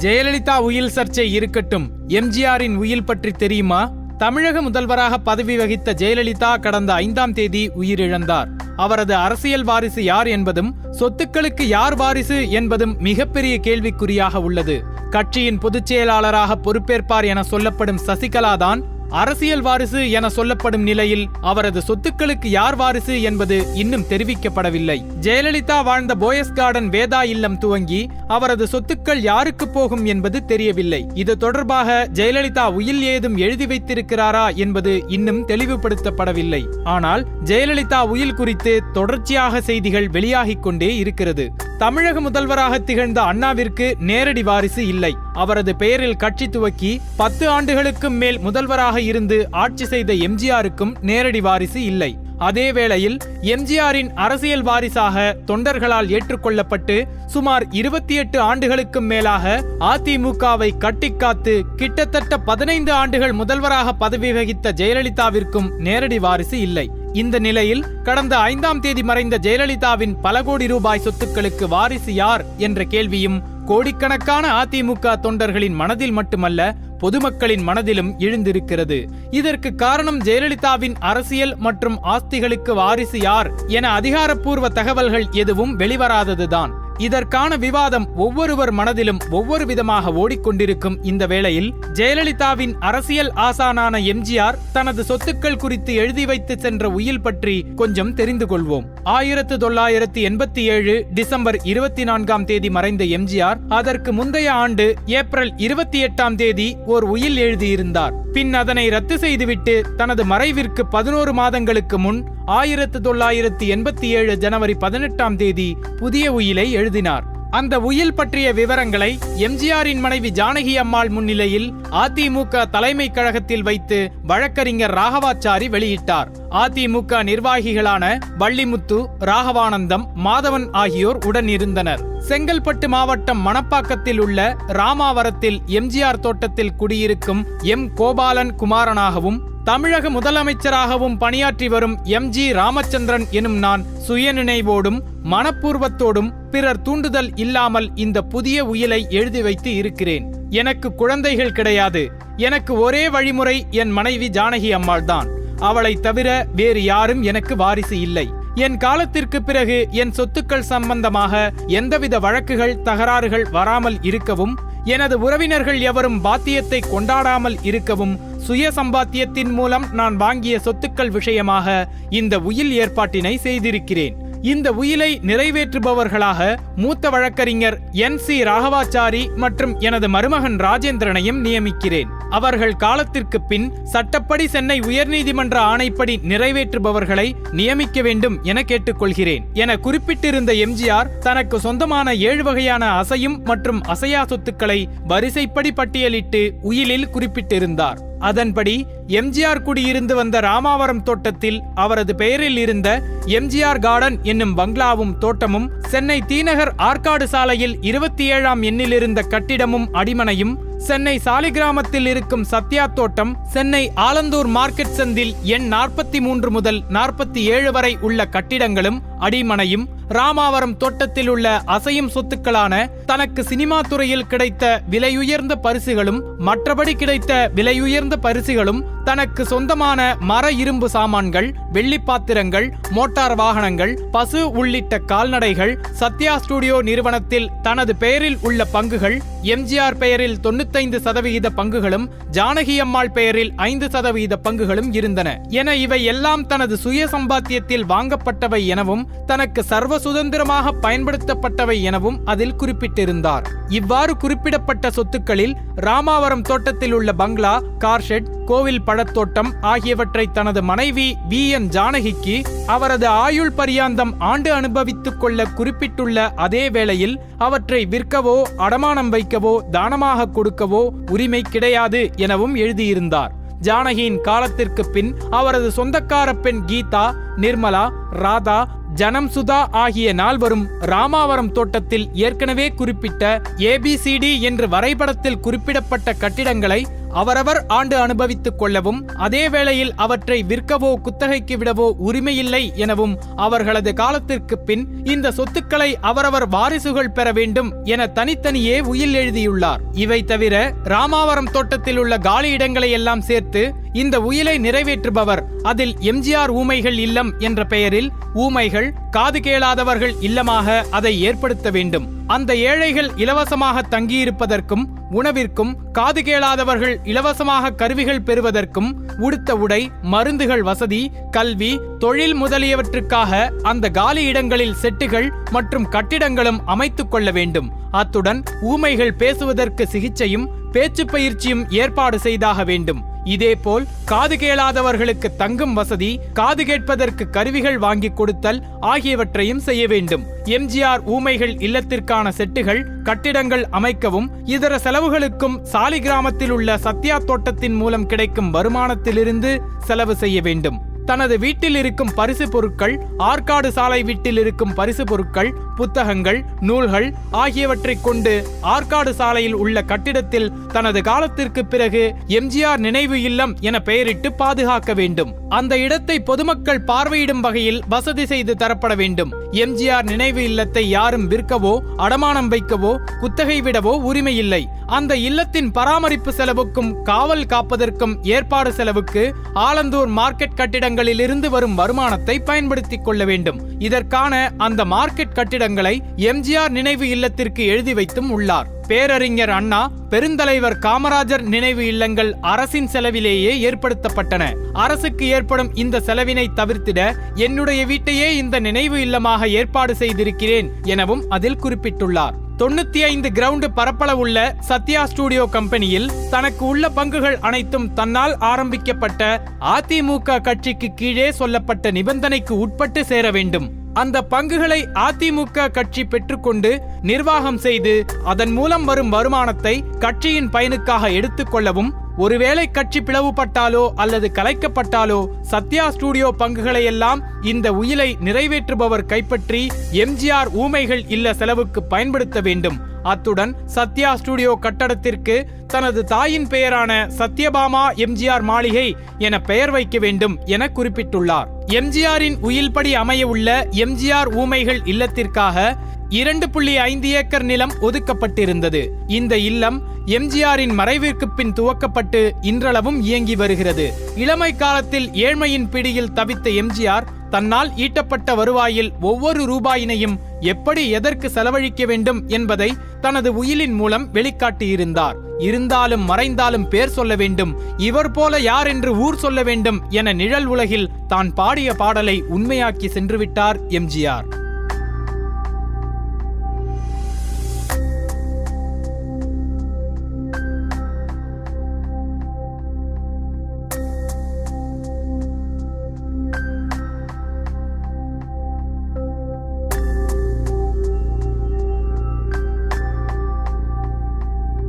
ஜெயலலிதா உயில் சர்ச்சை இருக்கட்டும். எம்ஜிஆரின் உயில் பற்றி தெரியுமா? தமிழக முதல்வராக பதவி வகித்த ஜெயலலிதா கடந்த ஐந்தாம் தேதி உயிரிழந்தார். அவரது அரசியல் வாரிசு யார் என்பதும் சொத்துக்களுக்கு யார் வாரிசு என்பதும் மிகப்பெரிய கேள்விக்குறியாக உள்ளது. கட்சியின் பொதுச் செயலாளராக பொறுப்பேற்பார் என சொல்லப்படும் சசிகலா தான் அரசியல் வாரிசு என சொல்லப்படும் நிலையில் அவரது சொத்துக்களுக்கு யார் வாரிசு என்பது இன்னும் தெரிவிக்கப்படவில்லை. ஜெயலலிதா வாழ்ந்த போயஸ் கார்டன் வேதா இல்லம் துவங்கி அவரது சொத்துக்கள் யாருக்கு போகும் என்பது தெரியவில்லை. இது தொடர்பாக ஜெயலலிதா உயில் ஏதும் எழுதி வைத்திருக்கிறாரா என்பது இன்னும் தெளிவுபடுத்தப்படவில்லை. ஆனால் ஜெயலலிதா உயில் குறித்து தொடர்ச்சியாக செய்திகள் வெளியாகிக் கொண்டே இருக்கிறது. தமிழக முதல்வராக திகழ்ந்த அண்ணாவிற்கு நேரடி வாரிசு இல்லை. அவரது பெயரில் கட்சி துவக்கி பத்து ஆண்டுகளுக்கும் மேல் முதல்வராக இருந்து ஆட்சி செய்த எம்ஜிஆருக்கும் நேரடி வாரிசு இல்லை. அதே வேளையில் எம்ஜிஆரின் அரசியல் வாரிசாக தொண்டர்களால் ஏற்றுக்கொள்ளப்பட்டு சுமார் இருபத்தி எட்டு ஆண்டுகளுக்கும் மேலாக அதிமுகவை கட்டிக்காத்து கிட்டத்தட்ட பதினைந்து ஆண்டுகள் முதல்வராக பதவி வகித்த ஜெயலலிதாவிற்கும் நேரடி வாரிசு இல்லை. இந்த நிலையில் கடந்த ஐந்தாம் தேதி மறைந்த ஜெயலலிதாவின் பல கோடி ரூபாய் சொத்துக்களுக்கு வாரிசு யார் என்ற கேள்வியும் கோடிக்கணக்கான அதிமுக தொண்டர்களின் மனதில் மட்டுமல்ல பொதுமக்களின் மனதிலும் எழுந்திருக்கிறது. இதற்கு காரணம் ஜெயலலிதாவின் அரசியல் மற்றும் ஆஸ்திகளுக்கு வாரிசு யார் என அதிகாரப்பூர்வ தகவல்கள் எதுவும் வெளிவராததுதான். இதற்கான விவாதம் ஒவ்வொருவர் மனதிலும் ஒவ்வொரு விதமாக ஓடிக்கொண்டிருக்கும் இந்த வேளையில் ஜெயலலிதாவின் அரசியல் ஆசானான எம்ஜிஆர் தனது சொத்துக்கள் குறித்து எழுதி வைத்து சென்ற உயில் பற்றி கொஞ்சம் தெரிந்து கொள்வோம். ஆயிரத்து தொள்ளாயிரத்தி எண்பத்தி ஏழு டிசம்பர் இருபத்தி நான்காம் தேதி மறைந்த எம்ஜிஆர் அதற்கு முந்தைய ஆண்டு ஏப்ரல் இருபத்தி எட்டாம் தேதி ஓர் உயில் எழுதியிருந்தார். பின் அதனை ரத்து செய்துவிட்டு தனது மறைவிற்கு பதினோரு மாதங்களுக்கு முன் ஆயிரத்து தொள்ளாயிரத்தி எண்பத்தி ஏழு ஜனவரி பதினெட்டாம் தேதி புதிய உயிலை எழுதினார். அந்த உயில் பற்றிய விவரங்களை எம்ஜிஆரின் மனைவி ஜானகி அம்மாள் முன்னிலையில் அதிமுக தலைமை கழகத்தில் வைத்து வழக்கறிஞர் ராகவாச்சாரி வெளியிட்டார். அதிமுக நிர்வாகிகளான வள்ளிமுத்து ராகவானந்தம் மாதவன் ஆகியோர் உடன் இருந்தனர் செங்கல்பட்டு மாவட்டம் மணப்பாக்கத்தில் உள்ள ராமாவரத்தில் எம்ஜிஆர் தோட்டத்தில் குடியிருக்கும் எம் கோபாலன் குமாரனாகவும் தமிழக முதலமைச்சராகவும் பணியாற்றி வரும் எம் ஜி ராமச்சந்திரன் எனும் நான் சுயநினைவோடும் மனப்பூர்வத்தோடும் பிறர் தூண்டுதல் இல்லாமல் இந்த புதிய உயிலை எழுதி வைத்து இருக்கிறேன். எனக்கு குழந்தைகள் கிடையாது. எனக்கு ஒரே வழிமுறை என் மனைவி ஜானகி அம்மாள் தான் அவளை தவிர வேறு யாரும் எனக்கு வாரிசு இல்லை. என் காலத்திற்கு பிறகு என் சொத்துக்கள் சம்பந்தமாக எந்தவித வழக்குகள் தகராறுகள் வராமல் இருக்கவும் எனது உறவினர்கள் எவரும் பாத்தியத்தை கொண்டாடாமல் இருக்கவும் சுய சம்பாத்தியத்தின் மூலம் நான் வாங்கிய சொத்துக்கள் விஷயமாக இந்த உயில் ஏற்பாட்டினை செய்திருக்கிறேன். இந்த உயிலை நிறைவேற்றுபவர்களாக மூத்த வழக்கறிஞர் என் சி ராகவாச்சாரி மற்றும் எனது மருமகன் ராஜேந்திரனையும் நியமிக்கிறேன். அவர்கள் காலத்திற்கு பின் சட்டப்படி சென்னை உயர்நீதிமன்ற ஆணைப்படி நிறைவேற்றுபவர்களை நியமிக்க வேண்டும் என கேட்டுக்கொள்கிறேன். என குறிப்பிட்டிருந்த எம்ஜிஆர் தனக்கு சொந்தமான ஏழு வகையான அசையும் மற்றும் அசையா சொத்துக்களை வரிசைப்படி பட்டியலிட்டு உயிலில் குறிப்பிட்டிருந்தார். அதன்படி எம்ஜிஆர் குடியிருந்து வந்த ராமாவரம் தோட்டத்தில் அவரது பெயரில் இருந்த எம்ஜிஆர் கார்டன் என்னும் பங்களாவும் தோட்டமும் சென்னை தீநகர் ஆற்காடு சாலையில் இருபத்தி ஏழாம் எண்ணில் இருந்த கட்டிடமும் அடிமனையும் சென்னை சாலிகிராமத்தில் இருக்கும் சத்யா தோட்டம் சென்னை ஆலந்தூர் மார்க்கெட் சந்தில் எண் நாற்பத்தி மூன்று முதல் நாற்பத்தி ஏழு வரை உள்ள கட்டிடங்களும் அடிமனையும் ராமாவரம் தோட்டத்தில் உள்ள அசையும் சொத்துக்களான தனக்கு சினிமா துறையில் கிடைத்த விலையுயர்ந்த பரிசுகளும் மற்றபடி கிடைத்த விலையுயர்ந்த பரிசுகளும் தனக்கு சொந்தமான மர இரும்பு சாமான்கள் வெள்ளி பாத்திரங்கள் மோட்டார் வாகனங்கள் பசு உள்ளிட்ட கால்நடைகள் சத்யா ஸ்டுடியோ நிறுவனத்தில் தனது பெயரில் உள்ள பங்குகள் எம்ஜிஆர் பெயரில் தொண்ணூத்தைந்து சதவிகித பங்குகளும் ஜானகி அம்மாள் பெயரில் ஐந்து சதவிகித பங்குகளும் இருந்தன. என இவை எல்லாம் தனது சுய சம்பாத்தியத்தில் வாங்கப்பட்டவை எனவும் தனக்கு சர்வ சுதந்திரமாக பயன்படுத்தப்பட்டவை எனவும் அதில் குறிப்பிட்டிருந்தார். இவ்வாறு குறிப்பிடப்பட்ட சொத்துக்களில் ராமாவரம் தோட்டத்தில் உள்ள பங்களா கார்ஷெட் கோவில் பழத்தோட்டம் ஆகியவற்றை தனது மனைவி வி. என். ஜானகிக்கு அவரது ஆயுள் பரியாந்தம் ஆண்டு அனுபவித்துக் கொள்ள குறிப்பிட்டுள்ள அதே வேளையில் அவற்றை விற்கவோ அடமானம் வைக்கவோ தானமாக கொடுக்கவோ உரிமை கிடையாது எனவும் எழுதியிருந்தார். ஜானகியின் காலத்திற்கு பின் அவரது சொந்தக்கார பெண் கீதா நிர்மலா ராதா ஜனம் சுதா ஆகிய நால்வரும் ராமாவரம் தோட்டத்தில் ஏற்கனவே குறிப்பிட்ட ஏபிசிடி என்று வரைபடத்தில் குறிப்பிடப்பட்ட கட்டிடங்களை அவரவர் ஆண்டு அனுபவித்துக் கொள்ளவும் அதே வேளையில் அவற்றை விற்கவோ குத்தகைக்கு விடவோ உரிமையில்லை எனவும் அவர்களது காலத்திற்கு பின் இந்த சொத்துக்களை அவரவர் வாரிசுகள் பெற வேண்டும் என தனித்தனியே உயில் எழுதியுள்ளார். இவை தவிர ராமாவரம் தோட்டத்தில் உள்ள காலி இடங்களை எல்லாம் சேர்த்து இந்த உயிலை நிறைவேற்றுபவர். அதில் எம்ஜிஆர் ஊமைகள் இல்லம் என்ற பெயரில் ஊமைகள் காது கேளாதவர்கள் இல்லமாக அதை ஏற்படுத்த வேண்டும். அந்த ஏழைகள் இலவசமாக தங்கியிருப்பதற்கும் உணவிற்கும் காது கேளாதவர்கள் இலவசமாக கருவிகள் பெறுவதற்கும் உடுத்த உடை மருந்துகள் வசதி கல்வி தொழில் முதலியவற்றுக்காக அந்த காலி இடங்களில் செட்டுகள் மற்றும் கட்டிடங்களும் அமைத்துக் கொள்ள வேண்டும். அத்துடன் ஊமைகள் பேசுவதற்கு சிகிச்சையும் பேச்சு பயிற்சியும் ஏற்பாடு செய்தாக வேண்டும். இதேபோல் காது கேளாதவர்களுக்கு தங்கும் வசதி காது கேட்பதற்கு கருவிகள் வாங்கி கொடுத்தல் ஆகியவற்றையும் செய்ய வேண்டும். எம்ஜிஆர் ஊமைகள் இல்லத்திற்கான செட்டுகள் கட்டிடங்கள் அமைக்கவும் இதர செலவுகளுக்கும் சாலி கிராமத்தில் உள்ள சத்யா தோட்டத்தின் மூலம் கிடைக்கும் வருமானத்திலிருந்து செலவு செய்ய வேண்டும். தனது வீட்டில் இருக்கும் பரிசு பொருட்கள் ஆற்காடு சாலை வீட்டில் இருக்கும் பரிசு பொருட்கள் புத்தகங்கள் நூல்கள் ஆகியவற்றைக் கொண்டு ஆற்காடு சாலையில் உள்ள கட்டிடத்தில் தனது காலத்திற்கு பிறகு எம்ஜிஆர் நினைவு இல்லம் என பெயரிட்டு பாதுகாக்க வேண்டும். அந்த இடத்தை பொதுமக்கள் பார்வையிடும் வகையில் வசதி செய்து தரப்பட வேண்டும். எம்ஜிஆர் நினைவு இல்லத்தை யாரும் விற்கவோ அடமானம் வைக்கவோ குத்தகை விடவோ உரிமையில்லை. அந்த இல்லத்தின் பராமரிப்பு செலவுக்கும் காவல் காப்பதற்கும் ஏற்பாடு செலவுக்கு ஆலந்தூர் மார்க்கெட் கட்டிடங்கள் இருந்து வரும் வருமானத்தை பயன்படுத்திக் கொள்ள வேண்டும். இதற்கான அந்த மார்க்கெட் கட்டிடங்களை எம்ஜிஆர் நினைவு இல்லத்திற்கு எழுதி வைத்தும் உள்ளார். பேரறிஞர் அண்ணா பெருந்தலைவர் காமராஜர் நினைவு இல்லங்கள் அரசின் செலவிலேயே ஏற்படுத்தப்பட்டன. அரசுக்கு ஏற்படும் இந்த செலவினை தவிர்த்திட என்னுடைய வீட்டையே இந்த நினைவு இல்லமாக ஏற்பாடு செய்திருக்கிறேன் எனவும் அதில் குறிப்பிட்டுள்ளார். தொண்ணூத்தி ஐந்து கிரவுண்ட் பரப்பளவுள்ள சத்யா ஸ்டுடியோ கம்பெனியில் தனக்கு உள்ள பங்குகள் அனைத்தும் தன்னால் ஆரம்பிக்கப்பட்ட அதிமுக கட்சிக்கு கீழே சொல்லப்பட்ட நிபந்தனைக்கு உட்பட்டு சேர வேண்டும். அந்த பங்குகளை அதிமுக கட்சி பெற்றுக்கொண்டு நிர்வாகம் செய்து அதன் மூலம் வரும் வருமானத்தை கட்சியின் பயனுக்காக எடுத்துக்கொள்ளவும் ஒருவேளை கட்சி பிளவுபட்டாலோ அல்லது கலைக்கப்பட்டாலோ சத்யா ஸ்டுடியோ பங்குகளை எல்லாம் இந்த உயிலை நிறைவேற்றுபவர் கைப்பற்றி எம்ஜிஆர் ஊமைகள் இல்ல செலவுக்கு பயன்படுத்த வேண்டும். அத்துடன் சத்யா ஸ்டுடியோ கட்டடத்திற்கு தனது தாயின் பெயரான சத்யபாமா எம்ஜிஆர் மாளிகை என பெயர் வைக்க வேண்டும் என குறிப்பிட்டுள்ளார். எம்ஜிஆரின் உயில்படி அமைய உள்ள எம்ஜிஆர் ஊமைகள் இல்லத்திற்காக இரண்டு புள்ளி ஐந்து ஏக்கர் நிலம் ஒதுக்கப்பட்டிருந்தது. இந்த இல்லம் எம்ஜிஆரின் மறைவிற்கு பின் துவக்கப்பட்டு இன்றளவும் இயங்கி வருகிறது. இளமை காலத்தில் ஏழ்மையின் பிடியில் தவித்த எம்ஜிஆர் தன்னால் ஈட்டப்பட்ட வருவாயில் ஒவ்வொரு ரூபாயினையும் எப்படி எதற்கு செலவழிக்க வேண்டும் என்பதை தனது உயிலின் மூலம் வெளிக்காட்டியிருந்தார். இருந்தாலும் மறைந்தாலும் பேர் சொல்ல வேண்டும். இவர் போல யார் என்று ஊர் சொல்ல வேண்டும் என நிழல் உலகில் தான் பாடிய பாடலை உண்மையாக்கி சென்றுவிட்டார் எம்ஜிஆர்.